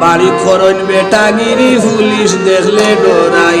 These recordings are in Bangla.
বাড়ি খরচ বেটাগিরি পুলিশ দেখলে ডরাই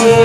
Yeah.